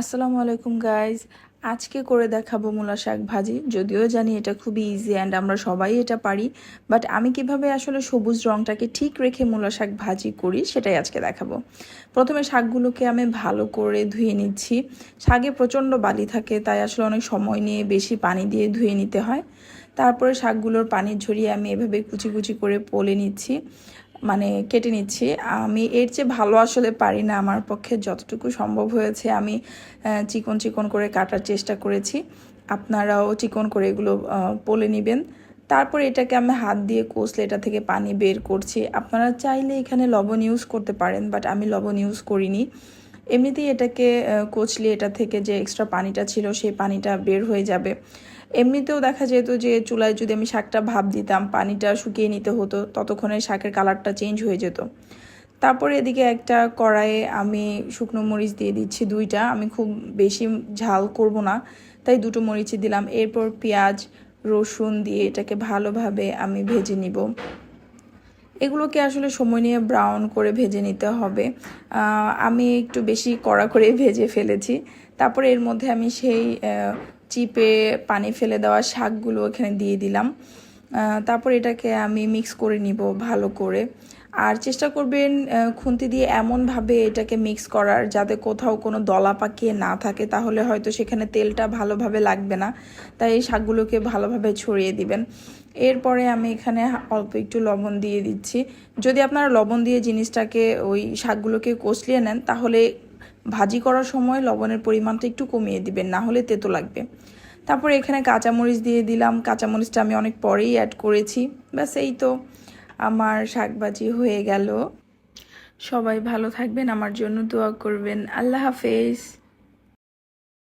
আসসালামু আলাইকুম গাইজ আজকে করে দেখাবো মূলা শাক ভাজি। যদিও জানি এটা খুবই ইজি অ্যান্ড আমরা সবাই এটা পারি বাট আমি কীভাবে আসলে সবুজ রঙটাকে ঠিক রেখে মূলা শাক ভাজি করি সেটাই আজকে দেখাবো। প্রথমে শাকগুলোকে আমি ভালো করে ধুয়ে নিচ্ছি। শাকে প্রচণ্ড বালি থাকে, তাই আসলে অনেক সময় নিয়ে বেশি পানি দিয়ে ধুয়ে নিতে হয়। তারপরে শাকগুলোর পানি ঝরিয়ে আমি এভাবে কুচি কুচি করে পলে নিচ্ছি। মানে কেটে নিচ্ছি। আমি এর চেয়ে ভালো আসলে পারি না আমার পক্ষে যতটুকু সম্ভব হয়েছে। আমি চিকন চিকন করে কাটার চেষ্টা করেছি। আপনারাও চিকন করে এগুলো পলে নেবেন। তারপরে এটাকে আমি হাত দিয়ে কষলে এটা থেকে পানি বের করছি। আপনারা চাইলে এখানে লবণ ইউজ করতে পারেন বাট আমি লবণ ইউজ করিনি। এমনিতেই এটাকে কচলে এটা থেকে যে এক্সট্রা পানিটা ছিল, সেই পানিটা বের হয়ে যাবে। এমনিতেও দেখা যেত যে চুলায় যদি আমি শাকটা ভাব দিতাম, পানিটা শুকিয়ে নিতে হতো, ততক্ষণে শাকের কালারটা চেঞ্জ হয়ে যেত। তারপরে এদিকে একটা কড়াইয়ে আমি শুকনো মরিচ দিয়ে দিচ্ছি দুইটা। আমি খুব বেশি ঝাল করব না, তাই দুটো মরিচই দিলাম। এরপর পেঁয়াজ, রসুন দিয়ে এটাকে ভালোভাবে আমি ভেজে নিব। এগুলোকে আসলে সময় নিয়ে ব্রাউন করে ভেজে নিতে হবে। আমি একটু বেশি কড়া করে ভেজে ফেলেছি। তারপরে এর মধ্যে আমি সেই চিপে পানি ফেলে দেওয়া শাকগুলো এখানে দিয়ে দিলাম। তারপর এটাকে আমি মিক্স করে নিব ভালো করে। আর চেষ্টা করবেন খুন্তি দিয়ে এমনভাবে এটাকে মিক্স করার, যাতে কোথাও কোনো দলা পাকিয়ে না থাকে, তাহলে হয়তো সেখানে তেলটা ভালোভাবে লাগবে না। তাই এই শাকগুলোকে ভালোভাবে ছড়িয়ে দিবেন। এরপরে আমি এখানে অল্প একটু লবণ দিয়ে দিচ্ছি। যদি আপনারা লবণ দিয়ে জিনিসটাকে ওই শাকগুলোকে কষলিয়ে নেন, তাহলে ভাজি করার সময় লবণের পরিমাণটা একটু কমিয়ে দিবেন, না হলে তেতো লাগবে। তারপরে এখানে কাঁচামরিচ দিয়ে দিলাম। কাঁচামরিচটা আমি অনেক পরেই অ্যাড করেছি। ব্যাস, এই তো আমার শাকবাজি হয়ে গেল। সবাই ভালো থাকবেন, আমার জন্য দোয়া করবেন। আল্লাহ হাফেজ।